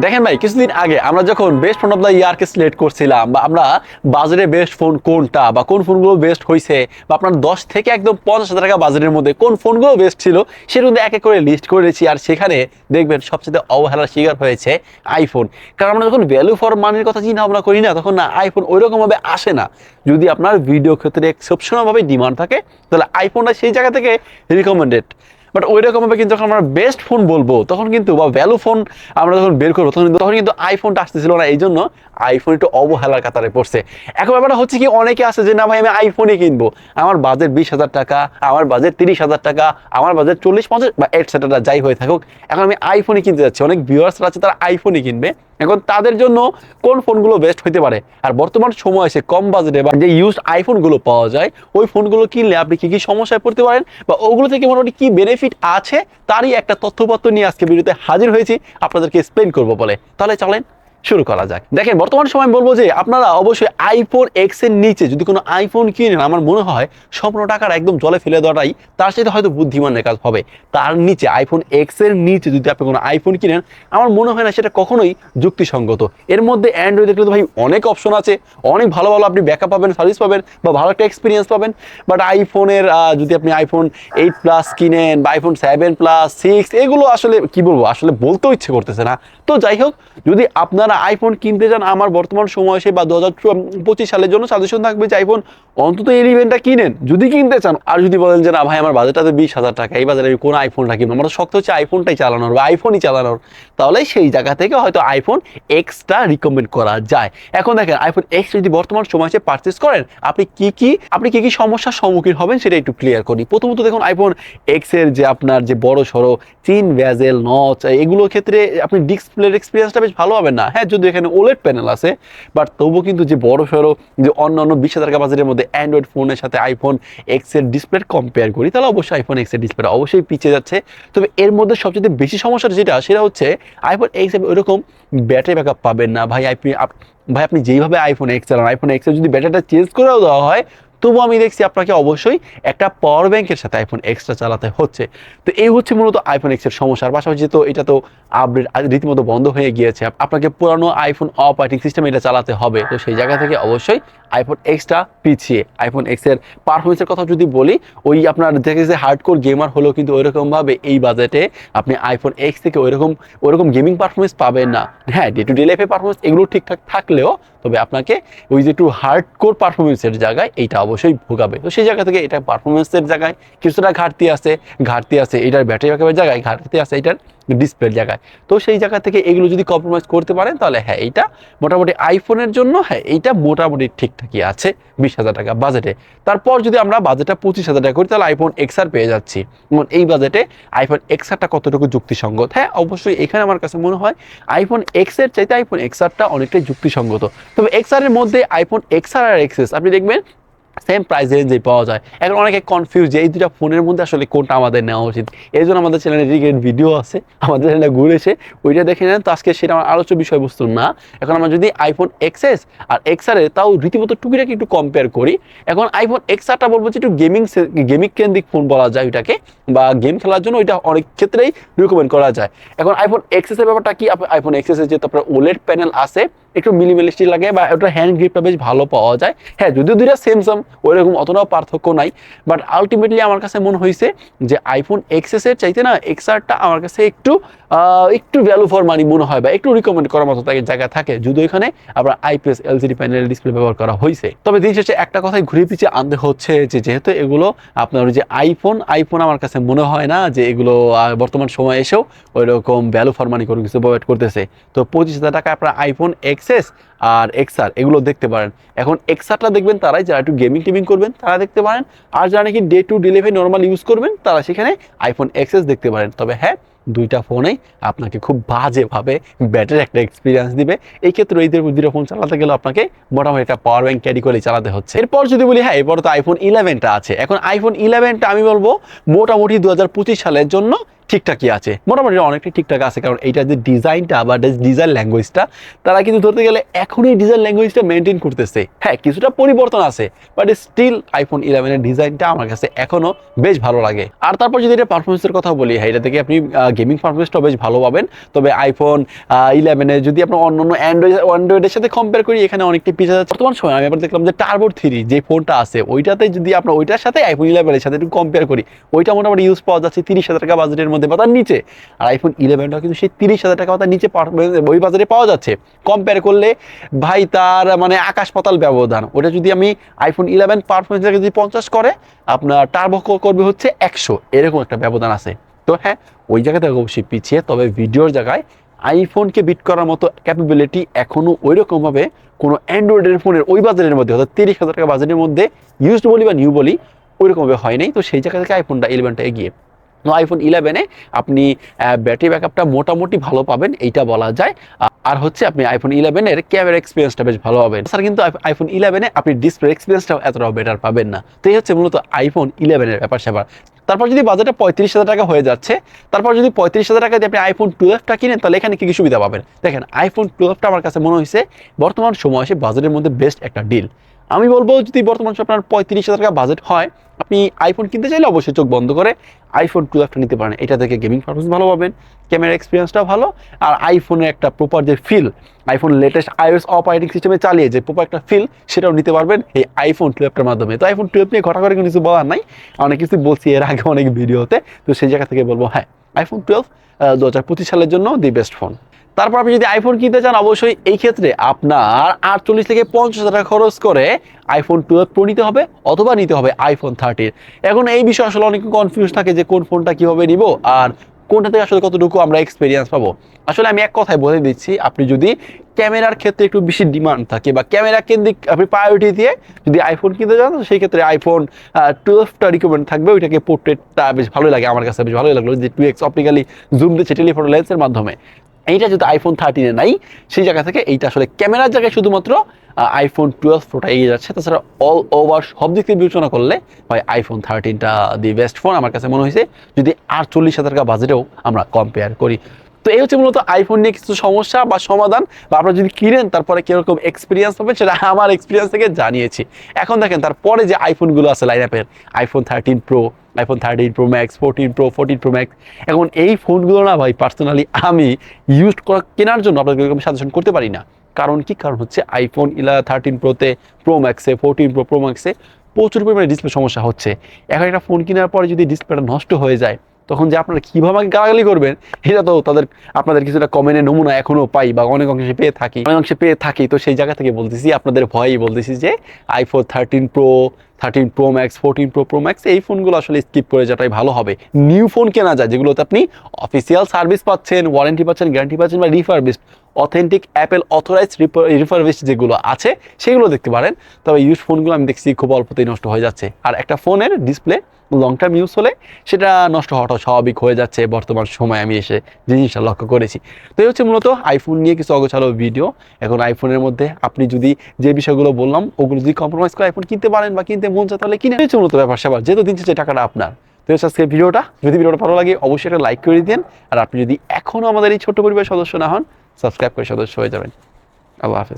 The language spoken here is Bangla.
দেখেন ভাই, কিছুদিন আগে আমরা যখন বেস্ট ফোন অফ দ্য ইয়ারকে সিলেক্ট করছিলাম বা আমরা বাজারে বেস্ট ফোন কোনটা বা কোন ফোনগুলো বেস্ট হয়েছে বা আপনার দশ থেকে একদম পঞ্চাশ হাজার টাকা বাজারের মধ্যে কোন ফোনগুলো বেস্ট ছিল সেটা এক এক করে লিস্ট করেছি আর সেখানে দেখবেন সবচেয়ে অবহেলার শিকার হয়েছে আইফোন কারণ আমরা যখন ভ্যালু ফর মানির কথা চিন্তা ভাবনা করি না, তখন না আইফোন ওই রকমভাবে আসে না। যদি আপনার ভিডিও ক্ষেত্রে এক্সেপশনালভাবে ডিমান্ড থাকে, তাহলে আইফোনটা সেই জায়গা থেকে রিকমেন্ডেড বাট ওই রকমভাবে কিন্তু যখন আমরা বেস্ট ফোন বলব, তখন কিন্তু বা ভ্যালু ফোন আমরা যখন বের করব, তখন তখন কিন্তু আইফোনটা আসতেছিল না। এই জন্য আইফোন একটু অবহেলার কাতারে পড়ছে। এখন ব্যাপারটা হচ্ছে কি, অনেকে আছে যে, না ভাই, আমি আইফোনই কিনবো। আমার বাজেট বিশ হাজার টাকা, আমার বাজেট তিরিশ হাজার টাকা, আমার বাজেট চল্লিশ, পঞ্চাশ বা এটসেট্রা যাই হয়ে থাকুক। এখন আমি আইফোনই কিনতে যাচ্ছি। অনেক ভিউয়ার্সরা আছে, তারা আইফোনই কিনবে। এখন তাদের জন্য কোন ফোনগুলো বেস্ট হতে পারে? আর বর্তমান সময় এসে কম বাজেটে বা যে ইউজ আইফোনগুলো পাওয়া যায়, ওই ফোনগুলো কিনলে আপনি কি কি সমস্যায় পড়তে পারেন? বা ওগুলো থেকে মোটামুটি কি বেনিফিট আছে? তারই একটা তথ্যপত্র নিয়ে আজকে ভিডিওতে হাজির হয়েছি। আপনাদেরকে এক্সপ্লেন করব বলে। তাহলে চলেন শুরু করা যাক। দেখেন, বর্তমান সময় বলব যে আপনারা অবশ্যই আইফোন এক্সের নিচে যদি কোনো আইফোন কিনেন, আমার মনে হয় স্বপ্ন টাকার একদম জলে ফেলে দেওয়াটাই তার সাথে হয়তো বুদ্ধিমানের কাজ হবে। তার নিচে আইফোন এক্সের নিচে যদি আপনি কোনো আইফোন কিনেন, আমার মনে হয় না সেটা কখনোই যুক্তিসঙ্গত। এর মধ্যে অ্যান্ড্রয়েড দেখলে তো ভাই অনেক অপশন আছে, অনেক ভালো ভালো আপনি ব্যাকআপ পাবেন সার্ভিস পাবেন বা ভালো একটা এক্সপিরিয়েন্স পাবেন। বাট আইফোনের যদি আপনি আইফোন এইট প্লাস কিনেন বা আইফোন সেভেন প্লাস সিক্স এগুলো আসলে কি বলব, আসলে বলতেও ইচ্ছে করতেছে না। তো যাই হোক, যদি আপনারা আইফোন কিনতে চান আমার বর্তমান সময় সে বা দু হাজার পঁচিশ সালের জন্য সাজেশন থাকবে যে আইফোন অন্তত ইলেভেনটা কিনেন। যদি কিনতে চান, আর যদি বলেন যে, না ভাই, আমার বাজেটটা তো বিশ হাজার টাকা, এই বাজারে আমি কোন আইফোনটা কিনবো? আমার শক্ত হচ্ছে আইফোনটাই চালানোর বা আইফোনই চালানোর। তাহলে সেই জায়গা থেকে হয়তো আইফোন এক্সটা রিকমেন্ড করা যায়। এখন দেখেন আইফোন এক্স যদি বর্তমান সময় সে পারচেস করেন, আপনি কি কি, আপনি কি কি সমস্যার সম্মুখীন হবেন সেটা একটু ক্লিয়ার করি। প্রথমত দেখুন আইফোন এক্সের যে আপনার যে বড় সড়ো চিন ভ্যাজেল নচ এগুলোর ক্ষেত্রে আপনি ডিসপ্লের এক্সপিরিয়েন্সটা বেশ ভালো হবে না। হ্যাঁ যদি এখানে ওলেট প্যানেল আছে বাট তবুও কিন্তু যে বড় সড়ো যে অন্য অন্য বিশ হাজার বাজারের মধ্যে অ্যান্ড্রয়েড ফোনের সাথে আইফোন এক্সের ডিসপ্লে কম্পেয়ার করি, তাহলে অবশ্যই আইফোন এক্সের ডিসপ্লে অবশ্যই পিছিয়ে যাচ্ছে। তবে এর মধ্যে সবচেয়ে বেশি সমস্যাটা যেটা, সেটা হচ্ছে আইফোন এক্স ওইরকম ব্যাটারি ব্যাকআপ পাবেন না। ভাই আপ- ভাই, আপনি যেইভাবে আইফোন এক্স চালান আইফোন এক্স যদি ব্যাটারিটা চেঞ্জ করেও দেওয়া হয় তবু আমি দেখছি আপনাকে অবশ্যই একটা পাওয়ার ব্যাংকের সাথে আইফোন এক্সট্রা চালাতে হচ্ছে। তো এই হচ্ছে মূলত আইফোন এক্সের সমস্যা। আর পাশাপাশি তো এটা তো আপডেট রীতিমতো বন্ধ হয়ে গিয়েছে। আপনাকে পুরানো আইফোন অপারেটিং সিস্টেম এটা চালাতে হবে। তো সেই জায়গা থেকে অবশ্যই আইফোন এক্সট্রা পিছিয়ে। আইফোন এক্সের পারফরমেন্সের কথা যদি বলি, ওই আপনার দেখে যে হার্ডকোর গেমার হলেও কিন্তু ওইরকমভাবে এই বাজেটে আপনি আইফোন এক্স থেকে ওইরকম ওইরকম গেমিং পারফরমেন্স পাবেন না। হ্যাঁ ডে টু ডে লাইফে পারফরমেন্স এগুলো ঠিকঠাক থাকলেও তবে আপনাকে ওই যে একটু হার্ড কোর পারফরমেন্সের জায়গায় এইটা অবশ্যই ভোগাবে। তো সেই জায়গা থেকে এটা পারফরমেন্সের জায়গায় কিছুটা ঘাটতি আছে ঘাটতি আছে, এটার ব্যাটারি ব্যাকআপের জায়গায় ঘাটতি আছে, এটার ডিসপ্লের জায়গায়। তো সেই জায়গা থেকে এগুলো যদি কম্প্রোমাইজ করতে পারেন, তাহলে হ্যাঁ এইটা মোটামুটি আইফোনের জন্য হ্যাঁ এইটা মোটামুটি ঠিকঠাকই আছে বিশ হাজার টাকা বাজেটে তারপর যদি আমরা বাজেটটা পঁচিশ হাজার টাকা করি, তাহলে আইফোন এক্সআর পেয়ে যাচ্ছি। এবং এই বাজেটে আইফোন এক্সআরটা কতটুকু যুক্তিসঙ্গত? হ্যাঁ অবশ্যই এখানে আমার কাছে মনে হয় আইফোন এক্সের চাইতে আইফোন এক্সআরটা অনেকটাই যুক্তিসঙ্গত। তবে এক্সআর এর মধ্যে আইফোন এক্সআর আর এক্সেস আপনি দেখবেন সেম প্রাইস রেঞ্জে পাওয়া যায়। এখন অনেকে কনফিউজ যে এই দুটা ফোনের মধ্যে আসলে কোনটা আমাদের নেওয়া উচিত। এই জন্য আমাদের চ্যানেলে রিগেট ভিডিও আছে, আমাদের চ্যানেলে ঘুরেছে ওইটা দেখে নেন। তো আজকে সেটা আমার আলোচ্য বিষয়বস্তু না। এখন আমরা যদি আইফোন এক্সএস আর এক্সআরের তাও রীতিমতো টুকিটাকি একটু কম্পেয়ার করি, এখন আইফোন এক্সআরটা বলব যে একটু গেমিং গেমিং কেন্দ্রিক ফোন বলা যায় ওইটাকে, বা গেম খেলার জন্য ওইটা অনেক ক্ষেত্রেই রিকমেন্ড করা যায়। এখন আইফোন এক্সএস এর ব্যাপারটা কি? আইফোন এক্সএস এর যে তারপরে ওলেড প্যানেল আছে একটু মিনিমালিস্টিক লাগে বা ওটা হ্যান্ড গ্রিপটা বেশ ভালো পাওয়া যায়। হ্যাঁ যদিও দুইটা সেম সাম ওইরকম অতটাও পার্থক্য নাই বাট আলটিমেটলি আমার কাছে মনে হয়েছে যে আইফোন এক্সএস এর চাইতে না এক্সআরটা আমার কাছে একটু একটু ভ্যালু ফর মানি মনে হয় বা একটু রিকমেন্ড করার মতো তাকে জায়গা থাকে, যদিও এখানে আবার আইপিএস এলসিডি প্যানেল ডিসপ্লে ব্যবহার করা হয়েছে তবে দিন শেষে একটা কথাই ঘুরে পিছিয়ে আনতে হচ্ছে যে যেহেতু এগুলো আপনার যে আইফোন আইফোন আমার কাছে মনে হয় না যে এগুলো বর্তমান সময় এসেও ওই রকম ভ্যালু ফর মানি কোনো কিছু প্রোভাইড করতেছে। তো পঁচিশ হাজার টাকা আপনার আইফোন এক্সএস আর এক্সআর এগুলো দেখতে পারেন। এখন এক্সআরটা দেখবেন, তারাই যারা একটু গেমিং টেমিং করবেন, তারা দেখতে পারেন। আর যারা নাকি day to delivery normal use করবেন, তারা সেখানে আইফোন এক্সএস দেখতে পারেন। তবে হ্যাঁ দুইটা ফোনেই আপনাকে খুব বাজেভাবে ব্যাটারি একটা এক্সপিরিয়েন্স দিবে। এই ক্ষেত্রে এই দুইটা ফোন চালাতে গেলে আপনাকে মোটামুটি একটা পাওয়ার ব্যাংক ক্যারি করে চালাতে হচ্ছে। এরপর যদি বলি হ্যাঁ এরপর তো আইফোন ইলেভেনটা আছে। এখন আইফোন ইলেভেনটা আমি বলব, মোটামুটি দু হাজার পঁচিশ সালের জন্য ঠিকঠাকই আছে। মোটামুটি অনেকটাই ঠিকঠাক আছে, কারণ এইটার যে ডিজাইনটা বা ডিজাইন ল্যাঙ্গুয়েজটা, তারা কিন্তু ধরতে গেলে এখনই ডিজাইন ল্যাঙ্গুয়েজটা মেনটেন করতেছে। হ্যাঁ কিছুটা পরিবর্তন আছে বাট স্টিল আইফোন ইলেভেনের ডিজাইনটা আমার কাছে এখনও বেশ ভালো লাগে। আর তারপর যদি এটা পারফরমেন্সের কথা বলি হ্যাঁ এটা থেকে আপনি গেমিং পারফরমেন্সটাও বেশ ভালো পাবেন। তবে আইফোন ইলেভেনে যদি আপনার অন্য অন্য অ্যান্ড্রয়েড অ্যান্ড্রয়েডের সাথে কম্পেয়ার করি, এখানে অনেকটা পিছিয়ে যাচ্ছে বর্তমান সময় আমি আবার দেখলাম যে টার্বো থ্রি যে ফোনটা আছে, ওইটাতে যদি আপনার, ওইটার সাথে আইফোন ইলেভেনের সাথে একটু কম্পেয়ার করি, ওইটা মোটামুটি ইউজ পাওয়া যাচ্ছে তিরিশ হাজার টাকা বাজেটের মধ্যে। বা তার নিচে। আর আইফোন ইলেভেনটাও কিন্তু সেই তিরিশ হাজার টাকা তার নিচে পার- ওই বাজারে পাওয়া যাচ্ছে। কম্পেয়ার করলে ভাই তার মানে আকাশ পাতাল ব্যবধান। ওটা যদি আমি আইফোন ইলেভেন পারফরমেন্স যদি পঞ্চাশ করে, আপনার টার্বো করবে হচ্ছে একশো। এরকম একটা ব্যবধান আছে। তো হ্যাঁ ওই জায়গা থেকে অবশ্যই পিছিয়ে। তবে ভিডিওর জায়গায় আইফোনকে বিট করার মতো ক্যাপাবিলিটি এখনও ওই রকমভাবে কোনো অ্যান্ড্রয়েডের ফোনের ওই বাজারের মধ্যে, অর্থাৎ তিরিশ হাজার টাকা বাজারের মধ্যে ইউজড বলি বা নিউ বলি ওই রকমভাবে হয় নাই। তো সেই জায়গা থেকে আইফোনটা ইলেভেনটা এগিয়ে। আইফোন ইলেভেনে আপনি ব্যাটারি ব্যাকআপটা মোটামুটি ভালো পাবেন, এইটা বলা যায়। আর হচ্ছে আপনি আইফোন ইলেভেনের ক্যামেরা এক্সপিরিয়েন্সটা বেশ ভালো পাবেন। স্যার কিন্তু আইফোন ইলেভেনে আপনি ডিসপ্লে এক্সপিরিয়েন্সটাও এতটাও বেটার পাবেন না। তো এই হচ্ছে মূলত আইফোন ইলেভেনের ব্যাপার স্যাপার। তারপর যদি বাজেটটা পঁয়ত্রিশ হাজার টাকা হয়ে যাচ্ছে, তারপর যদি পঁয়ত্রিশ হাজার টাকা দিয়ে আপনি আইফোন টুয়েলভটা কিনেন, তাহলে এখানে কি কি সুবিধা পাবেন? দেখেন আইফোন টুয়েলভটা আমার কাছে মনে হয়েছে বর্তমান সময় এসে বাজেটের মধ্যে বেস্ট একটা ডিল আমি বলব যদি বর্তমান আপনার পঁয়ত্রিশ হাজার টাকা বাজেট হয়, আপনি আইফোন কিনতে চাইলে অবশ্যই চোখ বন্ধ করে আইফোন টুয়েলভটা নিতে পারেন। এটা থেকে গেমিং পারফরমেন্স ভালো পাবেন ক্যামেরা এক্সপিরিয়েন্সটাও ভালো, আর আইফোনের একটা প্রপার যে feel iPhone latest iOS operating সিস্টেমে চালিয়ে যে প্রপার একটা ফিল সেটাও নিতে পারবেন এই আইফোন টুয়েলভটার মাধ্যমে। তো আইফোন টুয়েলভ নিয়ে ঘটা করে কিছু বলার নাই, অনেক কিছু বলছি এর আগে অনেক ভিডিওতে, তো সেই জায়গা থেকে বলব হ্যাঁ আইফোন টুয়েলভ দু হাজার পঁচিশ সালের জন্য দি বেস্ট ফোন তারপর আপনি যদি আইফোন কিনতে চান, অবশ্যই এই ক্ষেত্রে আপনার আটচল্লিশ থেকে পঞ্চাশ হাজার টাকা খরচ করে আইফোন টুয়েলভ প্রো নিতে হবে অথবা নিতে হবে আইফোন থার্টির এখন এই বিষয়ে আসলে অনেক কনফিউজ থাকে যে কোন ফোনটা কীভাবে নিব আর কোনটা থেকে আসলে কতটুকু আমরা এক্সপিরিয়েন্স পাবো। আসলে আমি এক কথায় বলে দিচ্ছি, আপনি যদি ক্যামেরার ক্ষেত্রে একটু বেশি ডিমান্ড থাকে বা ক্যামেরা কেন্দ্রিক আপনি প্রায়োরিটি দিয়ে যদি আইফোন কিনতে চান, সেই ক্ষেত্রে আইফোন টুয়েলভটা রিকমেন্ড থাকবে, ওইটাকে পোর্ট্রেটটা বেশ ভালোই লাগে, আমার কাছে বেশ ভালোই লাগল যে টু এক্স অপটিক্যালি জুম দিচ্ছে টেলিফোটো লেন্সের মাধ্যমে। এইটা যদি আইফোন থার্টিনে নাই, সেই জায়গা থেকে এইটা আসলে ক্যামেরার জায়গায় শুধুমাত্র আইফোন টুয়েলভ প্রোটা এগিয়ে যাচ্ছে। তাছাড়া অল ওভার সব দিক থেকে বিবেচনা করলে হয় আইফোন থার্টিনটা দি বেস্ট ফোন আমার কাছে মনে হয়েছে, যদি আটচল্লিশ হাজার টাকা বাজেটেও আমরা কম্পেয়ার করি। তো এই হচ্ছে মূলত আইফোন নিয়ে কিছু সমস্যা বা সমাধান, বা আপনারা যদি কিনেন, তারপরে কীরকম এক্সপিরিয়েন্স পাবেন, সেটা আমার এক্সপিরিয়েন্স থেকে জানিয়েছি। এখন দেখেন, তারপরে যে আইফোনগুলো আছে লাইন আপের iPhone thirteen pro iPhone thirteen pro max fourteen pro fourteen pro max এখন এই ফোনগুলো না ভাই পার্সোনালি আমি ইউজ করা কেনার জন্য আপনাদের সাজেশন করতে পারি না। কারণ কি? কারণ হচ্ছে আইফোন ইলা থার্টিন প্রোতে প্রো ম্যাক্সে ফোরটিন প্রো প্রো ম্যাক্সে প্রচুর পরিমাণে ডিসপ্লে সমস্যা হচ্ছে। এখন একটা ফোন কেনার পরে যদি ডিসপ্লেটা নষ্ট হয়ে যায় তখন যে আপনারা কীভাবে আমাকে গালাগালি করবেন, এটা তো তাদের, আপনাদের কিছুটা কমেন্টের নমুনা এখনও পাই বা অনেক অংশে পেয়ে থাকি। অনেক অংশে পেয়ে থাকি, তো সেই জায়গা থেকে বলতেছি, আপনাদের ভয়ই বলতেছি যে iPhone thirteen pro thirteen pro max fourteen pro pro max এই ফোনগুলো আসলে স্কিপ করে যাওয়াটাই ভালো হবে। নিউ ফোন কেনা যায়, যেগুলোতে আপনি অফিসিয়াল সার্ভিস পাচ্ছেন ওয়ারেন্টি পাচ্ছেন গ্যারান্টি পাচ্ছেন বা refurbished authentic Apple authorise refurbished যেগুলো আছে, সেগুলো দেখতে পারেন। তবে ইউজ ফোনগুলো আমি দেখছি খুব অল্পতেই নষ্ট হয়ে যাচ্ছে। আর একটা ফোনের ডিসপ্লে লং টার্ম ইউজ হলে সেটা নষ্ট হওয়াটা স্বাভাবিক হয়ে যাচ্ছে বর্তমান সময় আমি এসে যে জিনিসটা লক্ষ্য করেছি। তো এই হচ্ছে মূলত আইফোন নিয়ে কিছু অগোছালো ভিডিও এখন আইফোনের মধ্যে আপনি যদি যে বিষয়গুলো বললাম, ওগুলো যদি কম্প্রোমাইজ করে আইফোন কিনতে পারেন বা কিনতে মন চায় তাহলে কিনে হচ্ছে মূলত ব্যাপার স্যাপার। যেহেতু দিন শেষে টাকাটা আপনার। তো আজকের ভিডিওটা যদি ভিডিওটা ভালো লাগে, অবশ্যই একটা লাইক করে দিন আর আপনি যদি এখনও আমাদের এই ছোট্ট পরিবারের সদস্য না হন সাবস্ক্রাইব করে সদস্য হয়ে যাবেন। আল্লাহ হাফেজ।